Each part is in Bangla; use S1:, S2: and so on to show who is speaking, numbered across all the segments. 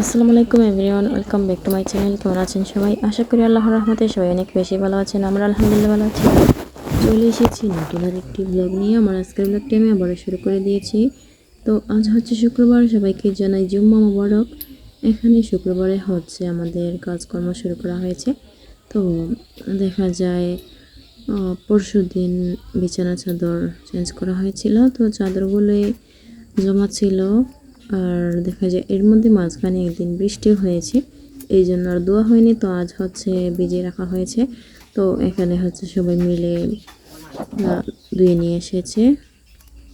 S1: আসসালামু আলাইকুম everyone, welcome back to my channel, কেমন আছেন সবাই? আশা করি আল্লাহর রহমতে সবাই অনেক বেশি ভালো আছেন, আমরা আলহামদুলিল্লাহ ভালো আছি। চলে এসেছি নতুন আর একটি ব্লগ নিয়ে, আমার আজকের ব্লগটি আমি আবারও শুরু করে দিয়েছি। তো আজ হচ্ছে শুক্রবার, সবাইকে জানাই জুম্মা মোবারক। এখানে শুক্রবারে হচ্ছে আমাদের কাজকর্ম শুরু করা হয়েছে। তো দেখা যায় পরশু দিন বিছানা চাদর চেঞ্জ করা হয়েছিল। তো চাদরগুলোই জমা ছিল। আর দেখা যায় এর মধ্যে মাঝখানে একদিন বৃষ্টি হয়েছে, এই জন্য আর দোয়া হয়নি। তো আজ হচ্ছে ভিজিয়ে রাখা হয়েছে। তো এখানে হচ্ছে সবাই মিলে ধুয়ে নিয়ে এসেছে।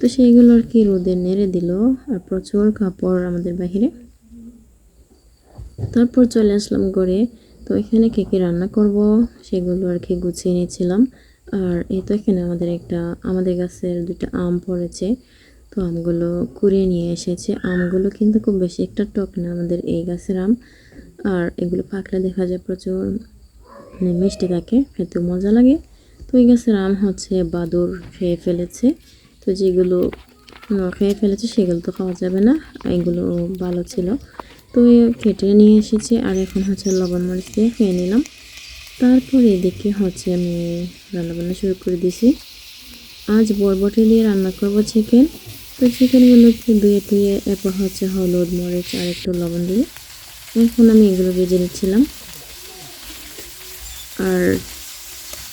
S1: তো সেইগুলো আর কি রোদে নেড়ে দিল আর প্রচুর কাপড় আমাদের বাহিরে। তারপর চলে আসলাম ঘরে। তো এখানে কে কী রান্না করব সেগুলো আর কি গুছিয়ে নিয়েছিলাম। আর এই তো এখানে আমাদের একটা, আমাদের গাছের দুটো আম পড়েছে। তো আমগুলো কুড়িয়ে নিয়ে এসেছে। আমগুলো কিন্তু খুব বেশি একটা টক না, আমাদের এই গাছের আম। আর এগুলো পাকলে দেখা যায় প্রচুর মানে মিষ্টি থাকে খেতে মজা লাগে। তো এই গাছের আম হচ্ছে বাদুর খেয়ে ফেলেছে। তো যেগুলো খেয়ে ফেলেছে সেগুলো তো খাওয়া যাবে না, এগুলো ভালো ছিল। তো কেটে নিয়ে এসেছি আর এখন হচ্ছে লবণ মরিচ দিয়ে খেয়ে নিলাম। তারপর এদিকে হচ্ছে আমি রান্নাবান্না শুরু করে দিয়েছি আজ বরবটি দিয়ে রান্না করব চিকেন তো সেখানে চিকেনগুলোকে ধুয়ে ধুয়ে এরপর হচ্ছে হলুদ, মরিচ, আর একটু লবণ দিয়ে। এখন আমি এগুলো ভেজে নিচ্ছিলাম। আর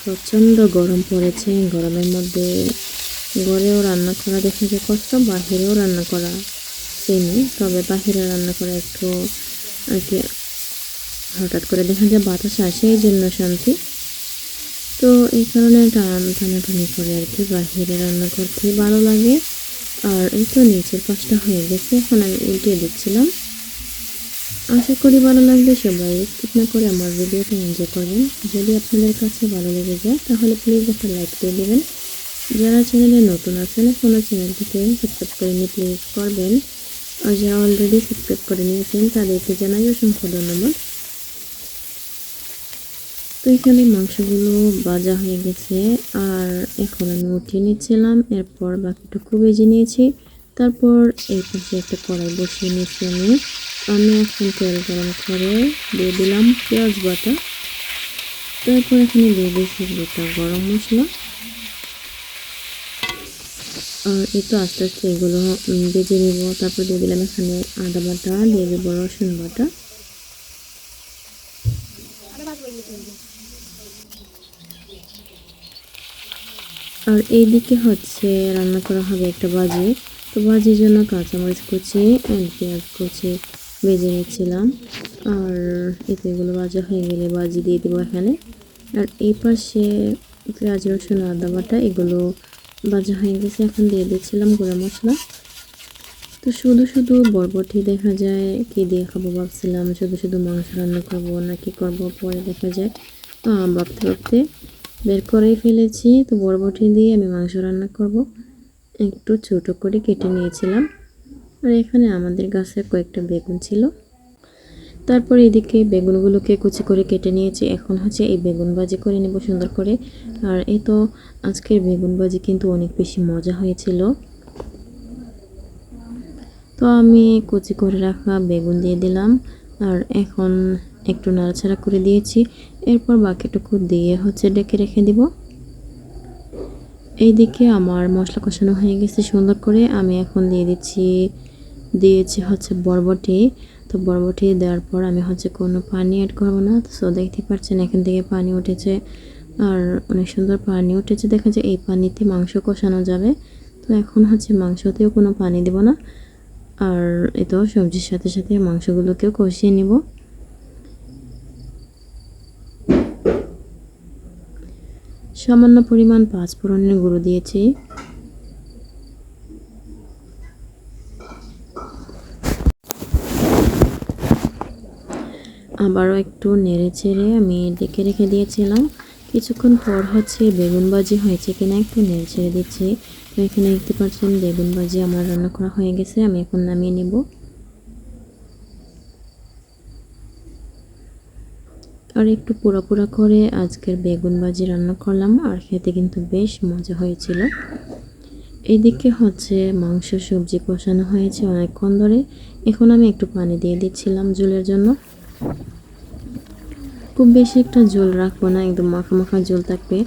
S1: প্রচণ্ড গরম পড়েছে, গরমের মধ্যে ঘরেও রান্না করা দেখা যায় কষ্ট, বাহিরেও রান্না করা সেমই তবে বাহিরে রান্না করা একটু আর কি, হঠাৎ করে দেখা যায় বাতাস আসে, এই জন্য শান্তি। তো এই কারণে টান, টানাটানি করে আর কি বাহিরে রান্না করতে ভালো লাগে। আর এই তো নিচের পাশটা হয়ে গেছে। এখন আমি উল্টিয়ে দিচ্ছিলাম। আশা করি ভালো লাগবে সবাই স্কিপ না করে আমার ভিডিওটা এনজয় করবেন। যদি আপনাদের কাছে ভালো লেগে যায়, তাহলে প্লিজ একটা লাইক দিয়ে দেবেন। যারা চ্যানেলে নতুন আছেন এখনও চ্যানেলটিকে সাবস্ক্রাইব করে নিয়ে প্লিজ করবেন। আর যারা অলরেডি সাবস্ক্রাইব করে নিয়েছেন, তাদেরকে জানাই অসংখ্য ধন্যবাদ। তো এখানে মাংসগুলো ভাজা হয়ে গেছে। আর এখন আমি উঠিয়ে নিচ্ছিলাম, এরপর বাকিটুকু ভেজে নিয়েছি। তারপর এই পাশে একটা কড়াই বসিয়ে নিয়েছি আমি। আমি এখন তেল গরম করে দিয়ে দিলাম পেঁয়াজ বাটা। তারপর এখানে দিয়ে দিয়েছি গোটা গরম মশলা। আর এই তো আস্তে আস্তে এগুলো ভেজে নিব। তারপর দিয়ে দিলাম এখানে আদা বাটা, দিয়ে দেবো রসুন বাটা। আর এইদিকে হচ্ছে রান্না করা হবে একটা বাজি। তো বাজির জন্য কাঁচামরিচ কুচি অ্যান্ড পেঁয়াজ কুচি ভেজে নিচ্ছিলাম। আর এতে এগুলো ভাজা হয়ে গেলে বাজি দিয়ে দেবো এখানে। আর এই পাশে পেঁয়াজ, রসুন, আদা বাটা এগুলো ভাজা হয়ে গেছে। এখন দিয়ে দিচ্ছিলাম গুঁড়া মশলা। তো শুধু শুধু বরবটি দেখা যায়, কি দিয়ে খাব ভাবছিলাম। শুধু শুধু মাংস রান্না করব না কি করব পরে দেখা যায়। ভাবতে ভাবতে বের করেই ফেলেছি। তো বরবটি দিয়ে আমি মাংস রান্না করব। একটু ছোট করে কেটে নিয়েছিলাম। আর এখানে আমাদের গাছের কয়েকটা বেগুন ছিল। তারপর এদিকে বেগুনগুলোকে কুচি করে কেটে নিয়েছি। এখন হচ্ছে এই বেগুন ভাজি করে নেব সুন্দর করে। আর এই তো আজকের বেগুন ভাজি কিন্তু অনেক বেশি মজা হয়েছিল। তো আমি কুচি করে রাখা বেগুন দিয়ে দিলাম। আর এখন একটু নাড়াচাড়া করে দিয়েছি। এরপর বাকিটুকু দিয়ে হচ্ছে ডেকে রেখে দিব। এইদিকে আমার মশলা কষানো হয়ে গেছে সুন্দর করে। আমি এখন দিয়ে দিচ্ছি, দিয়েছি হচ্ছে বরবটি। তো বরবটি দেওয়ার পর আমি হচ্ছে কোনো পানি অ্যাড করব না। সো দেখতে পাচ্ছেন এখান থেকে পানি উঠেছে। আর অনেক সুন্দর পানি উঠেছে। দেখা যায় এই পানিতে মাংস কষানো যাবে। তো এখন হচ্ছে মাংসতেও কোনো পানি দেব না। আর এটাও সবজির সাথে সাথে মাংসগুলোকেও কষিয়ে নিব। সামান্য পরিমাণ পাঁচ ফোড়নের গুঁড়ো দিয়েছি। আবারও একটু নেড়ে চেড়ে আমি ডেকে রেখে দিয়েছিলাম। কিছুক্ষণ পর হচ্ছে বেগুন ভাজি হয়েছে কিনা একটু নেড়ে ছেড়ে দিচ্ছি। তো এখানে দেখতে পাচ্ছেন বেগুন ভাজি আমার রান্না করা হয়ে গেছে, আমি এখন নামিয়ে নেব। আর একটু পোড়া পোড়া করে আজকের বেগুন ভাজি রান্না করলাম, আর খেতে কিন্তু বেশ মজা হয়েছিল। এইদিকে হচ্ছে মাংস সবজি কষানো হয়েছে অনেকক্ষণ ধরে। এখন আমি একটু পানি দিয়ে দিচ্ছিলাম ঝোলের জন্য। খুব বেশি একটা ঝোল রাখব না, একদম মাখা মাখা ঝোল থাকবে।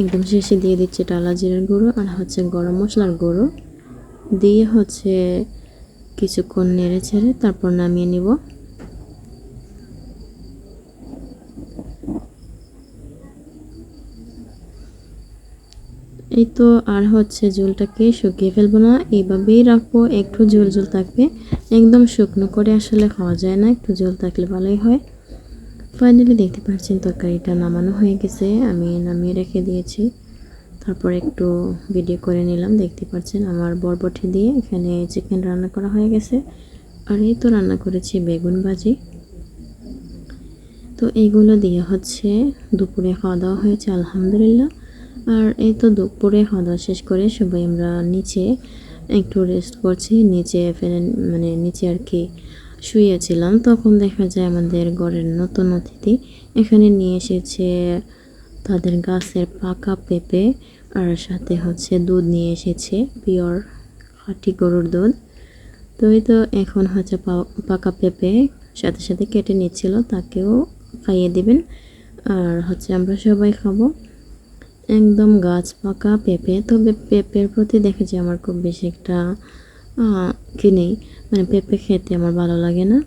S1: একদম শেষে দিয়ে দিচ্ছে টালা জিরের গুঁড়ো আর হচ্ছে গরম মশলার গুঁড়ো। দিয়ে হচ্ছে কিছুক্ষণ নেড়ে ছেড়ে তারপর নামিয়ে নিব। এই তো আর হচ্ছে ঝোলটাকে শুকিয়ে ফেলব না। এইভাবেই রাখব। একটু ঝোল ঝোল থাকবে। একদম শুকনো করে আসলে খাওয়া যায় না। একটু ঝোল থাকলে ভালোই হয়। ফাইনালি দেখতে পাচ্ছেন তরকারিটা নামানো হয়ে গেছে। আমি নামিয়ে রেখে দিয়েছি। তারপর একটু ভিডিও করে নিলাম। দেখতে পাচ্ছেন আমার বরবটি দিয়ে এখানে চিকেন রান্না করা হয়ে গেছে। আর এই তো রান্না করেছি বেগুন ভাজি। তো এইগুলো দিয়ে হচ্ছে দুপুরে খাওয়া দাওয়া হয়েছে, আলহামদুলিল্লাহ। আর এই তো দুপুরে খাওয়া দাওয়া শেষ করে সবাই আমরা নিচে একটু রেস্ট করছি। নিচে ফেলে মানে নিচে আর কি শুয়েছিলাম। তখন দেখা যায় আমাদের ঘরের নতুন অতিথি এখানে নিয়ে এসেছে তাদের গাছের পাকা পেঁপে আর সাথে হচ্ছে দুধ নিয়ে এসেছে, পিওর খাঁটি গরুর দুধ। তো এই তো এখন হচ্ছে পাকা পেঁপে সাথে সাথে কেটে নিচ্ছিল, তাকেও খাইয়ে দিবেন। আর হচ্ছে আমরা সবাই খাব। একদম গাছ পাকা, পেঁপে। তবে পেঁপের প্রতি দেখেছি আমার খুব বেশি একটা কি নেই মানে পেঁপে খেতে আমার ভালো লাগে না।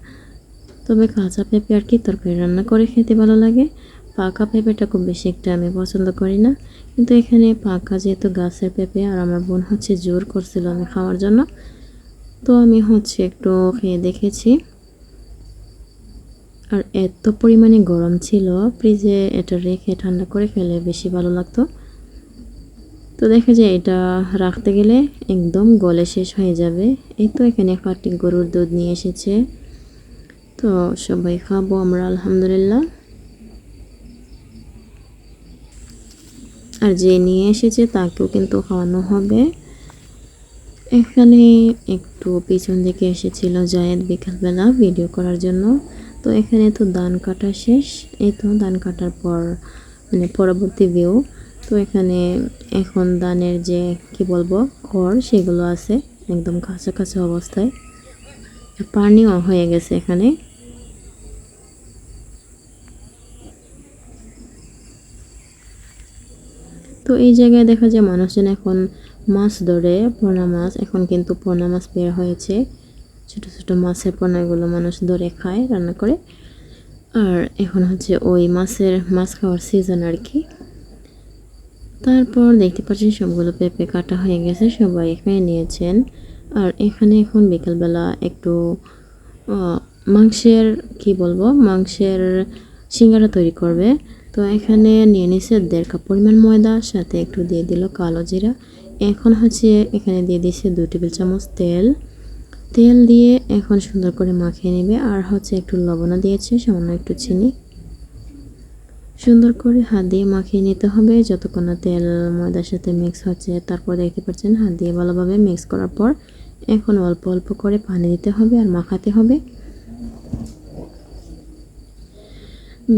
S1: তবে কাঁচা পেঁপে আর কি তরকারি রান্না করে খেতে ভালো লাগে। পাকা পেঁপেটা খুব বেশি একটা আমি পছন্দ করি না। কিন্তু এখানে পাকা যেহেতু গাছের পেঁপে, আর আমার বোন হচ্ছে জোর করছিল আমি খাওয়ার জন্য। তো আমি হচ্ছে একটু খেয়ে দেখেছি। আর এত পরিমাণে গরম ছিল, ফ্রিজে এটা রেখে ঠান্ডা করে খেলে বেশি ভালো লাগতো। তো দেখা যায় এটা রাখতে গেলে একদম গলে শেষ হয়ে যাবে। এই তো এখানে খাটি গরুর দুধ নিয়ে এসেছে। তো সবাই খাব আমরা, আলহামদুলিল্লাহ। আর যে নিয়ে এসেছে তাকেও কিন্তু খাওয়ানো হবে। এখানে একটু পিছন দিকে এসেছিল জায়েদ বিকালবেলা ভিডিও করার জন্য। তো এখানে তো ধান কাটা শেষ। এই তো ধান কাটার পর মানে পরবর্তী ভিউ তো এখানে এখন ধানের যে, কি বলব, খড়, সেগুলো আছে একদম কাঁচা অবস্থায়। পানিও হয়ে গেছে এখানে। তো এই জায়গায় দেখা যায় মানুষজন এখন মাছ ধরে, পোনা মাছ। এখন কিন্তু পোনা মাছ বের হয়েছে। ছোট ছোট মাছের পোনাগুলো মানুষ ধরে খায়, রান্না করে। আর এখন হচ্ছে ওই মাছের মাছ খাওয়ার সিজন আর কি। তারপর দেখতে পাচ্ছেন সবগুলো পেঁপে কাটা হয়ে গেছে, সবাই এখানে নিয়েছেন। আর এখানে এখন বিকালবেলা একটু মাংসের, কি বলব, মাংসের সিঙ্গারা তৈরি করবে। তো এখানে নিয়ে নিছে দেড় কাপ পরিমাণ ময়দা, সাথে একটু দিয়ে দিল কালো জিরা। এখন হচ্ছে এখানে দিয়ে দিছে দু টেবিল চামচ তেল। তেল দিয়ে এখন সুন্দর করে মাখিয়ে নেবে। আর হচ্ছে একটু লবণও দিয়েছে, সামান্য একটু চিনি। সুন্দর করে হাত দিয়ে মাখিয়ে নিতে হবে। যতক্ষণ না তেল ময়দার সাথে মিক্স হচ্ছে, তারপর দেখতে পাচ্ছেন হাত দিয়ে ভালোভাবে মিক্স করার পর এখন অল্প অল্প করে পানি দিতে হবে আর মাখাতে হবে।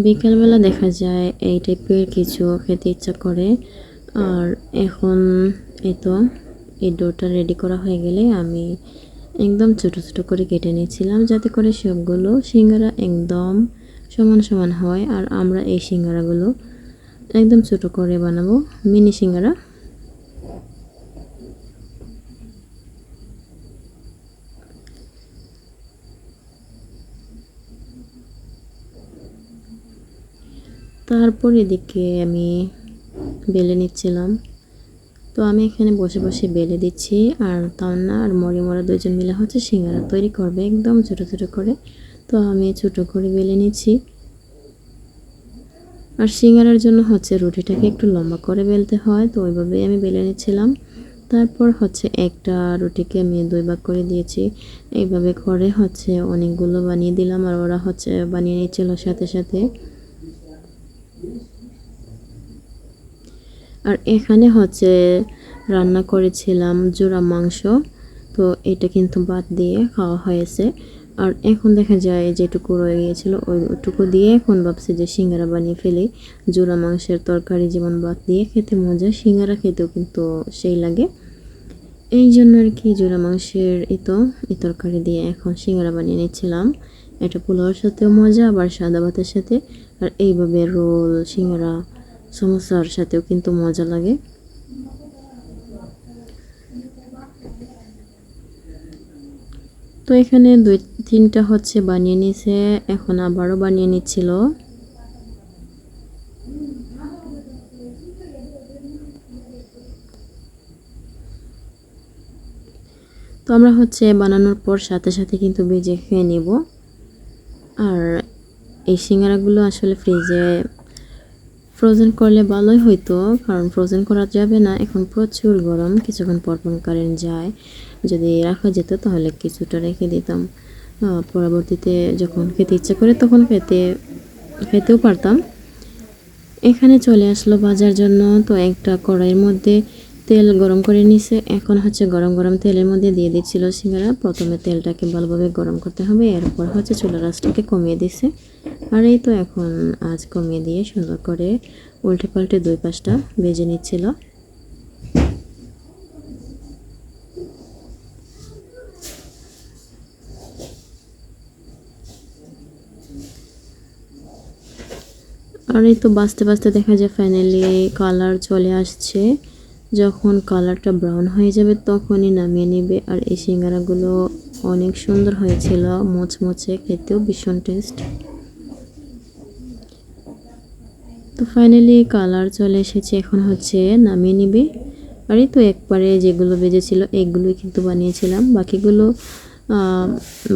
S1: বিকেলবেলা দেখা যায় এই টাইপের কিছু খেতে ইচ্ছা করে। আর এখন এই তো, এই ডোটা রেডি করা হয়ে গেলে আমি একদম ছোট ছোট করে কেটে নিয়েছিলাম যাতে করে সবগুলো সিঙ্গারা একদম সমান সমান হয় আর আমরা এই সিঙ্গারাগুলো একদম ছোট করে বানাবো, মিনি সিঙ্গারা। তারপর এদিকে আমি বেলে নিচ্ছিলাম। তো আমি এখানে বসে বসে বেলে দিচ্ছি আর তান্না আর মরিমরা দুজন মিলে হচ্ছে সিঙ্গারা তৈরি করবে একদম ছোট ছোট করে। তো আমি ছোট করে বেলে নিচ্ছি। আর সিঙ্গারার জন্য হচ্ছে রুটিটাকে একটু লম্বা করে বেলতে হয়, তো ওইভাবেই আমি বেলে নিচ্ছিলাম। তারপর হচ্ছে একটা রুটিকে আমি দুই ভাগ করে দিয়েছি। এইভাবে করে হচ্ছে অনেকগুলো বানিয়ে দিলাম আর ওরা হচ্ছে বানিয়ে নিচ্ছিল সাথে সাথে। আর এখানে হচ্ছে রান্না করেছিলাম জোড়া মাংস, তো এটা কিন্তু বাদ দিয়ে খাওয়া হয়েছে। আর এখন দেখা যায় যেটুকু রয়ে গিয়েছিল ওইটুকু দিয়ে এখন ভাবছি যে সিঙ্গারা বানিয়ে ফেলি। জোড়া মাংসের তরকারি যেমন বাদ দিয়ে খেতে মজা, সিঙ্গারা খেতেও কিন্তু সেই লাগে। এই জন্য আর কি জোড়া মাংসের এতো এই তরকারি দিয়ে এখন সিঙ্গারা বানিয়ে নিচ্ছিলাম। এটা পোলাওয়ার সাথেও মজা, আবার সাদা ভাতের সাথে। আর এইভাবে রোল, সিঙ্গারা সমোসার সাথেও কিন্তু মজা লাগে। তো এখানে দুই, তিনটা হচ্ছে বানিয়ে নিছে, এখন আবারও বানিয়ে নিচ্ছিল। তো আমরা হচ্ছে বানানোর পর সাথে সাথে কিন্তু ভেজে খেয়ে নেব। আর এই সিঙ্গারাগুলো আসলে ফ্রিজে ফ্রোজেন করলে ভালোই হইতো, কারণ ফ্রোজেন করা যাবে না। এখন প্রচুর গরম, কিছুক্ষণ পরপর পর কারেন্ট যায়। যদি রাখা যেত তাহলে কিছুটা রেখে দিতাম। পরবর্তীতে যখন খেতে ইচ্ছা করে তখন খেতে, খেতেও পারতাম। এখানে চলে আসলো বাজার জন্য। তো একটা কড়াইয়ের মধ্যে তেল গরম করে নিছে। এখন হচ্ছে গরম গরম তেলের মধ্যে দিয়ে দিচ্ছিল সিঙ্গারা। প্রথমে তেলটাকে ভালোভাবে গরম করতে হবে, এরপর হচ্ছে চুলার আঁচটাকে কমিয়ে দিছে। আর এই তো এখন আজ কমিয়ে দিয়ে সুন্দর করে উল্টে পাল্টে দুই পাশটা বেজে নিচ্ছিল। আর এই তো বাঁচতে বাঁচতে দেখা যায় ফাইনালি কালার চলে আসছে। যখন কালারটা ব্রাউন হয়ে যাবে তখনই নামিয়ে নেবে। আর এই সিঙ্গারাগুলো অনেক সুন্দর হয়েছিল। মোচমোচে, খেতেও ভীষণ টেস্ট তো ফাইনালি কালার চলে এসেছে, এখন হচ্ছে নামিয়ে নিবে। আর এই তো একবারে যেগুলো বেজেছিল, এগুলোই কিন্তু বানিয়েছিলাম। বাকিগুলো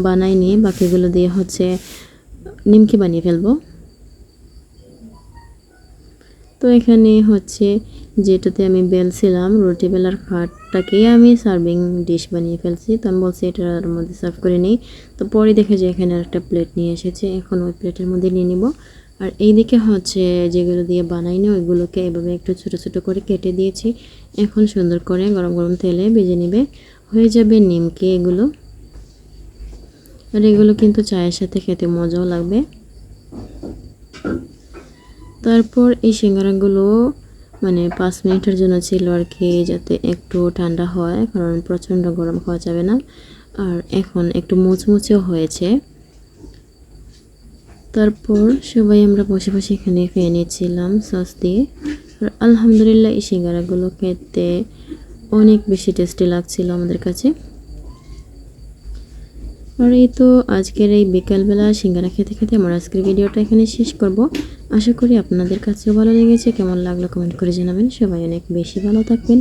S1: বানাইনি বাকিগুলো দিয়ে হচ্ছে নিমকি বানিয়ে ফেলব। তো এখানে হচ্ছে যেটাতে আমি বেলছিলাম, রুটি বেলার খাটটাকেই আমি সার্ভিং ডিশ বানিয়ে ফেলছি। তো আমি বলছি এটার মধ্যে সার্ভ করে নিই। তো পরে দেখে যে এখানে একটা প্লেট নিয়ে এসেছে। এখন ওই প্লেটের মধ্যে নিয়ে নিব। আর এই দিকে হচ্ছে যেগুলো দিয়ে বানাইনি ওইগুলোকে এভাবে একটু ছোটো ছোটো করে কেটে দিয়েছি। এখন সুন্দর করে গরম গরম তেলে ভেজে নেবে। হয়ে যাবে নিমকে এগুলো। আর এগুলো কিন্তু চায়ের সাথে খেতে মজাও লাগবে। তারপর এই সিঙ্গারাগুলো মানে পাঁচ মিনিটের জন্য ছিল আর কি, যাতে একটু ঠান্ডা হয়, কারণ প্রচণ্ড গরম খাওয়া যাবে না। আর এখন একটু মুচমুচেও হয়েছে। তারপর সবাই আমরা বসে বসে এখানে খেয়ে নিয়েছিলাম সস দিয়ে। আর আলহামদুলিল্লাহ এই সিঙ্গারাগুলো খেতে অনেক বেশি টেস্টি লাগছিল আমাদের কাছে। আর এই তো আজকের এই বিকালবেলা সিঙ্গারা খেতে খেতে আমার আজকের ভিডিওটা এখানে শেষ করব। আশা করি আপনাদের কাছেও ভালো লেগেছে। কেমন লাগল কমেন্ট করে জানাবেন। সবাই অনেক বেশি ভালো থাকবেন,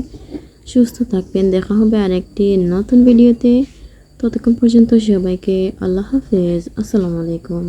S1: সুস্থ থাকবেন। দেখা হবে আরেকটি নতুন ভিডিওতে। ততক্ষণ পর্যন্ত সবাইকে আল্লাহ হাফেজ। আসসালামু আলাইকুম।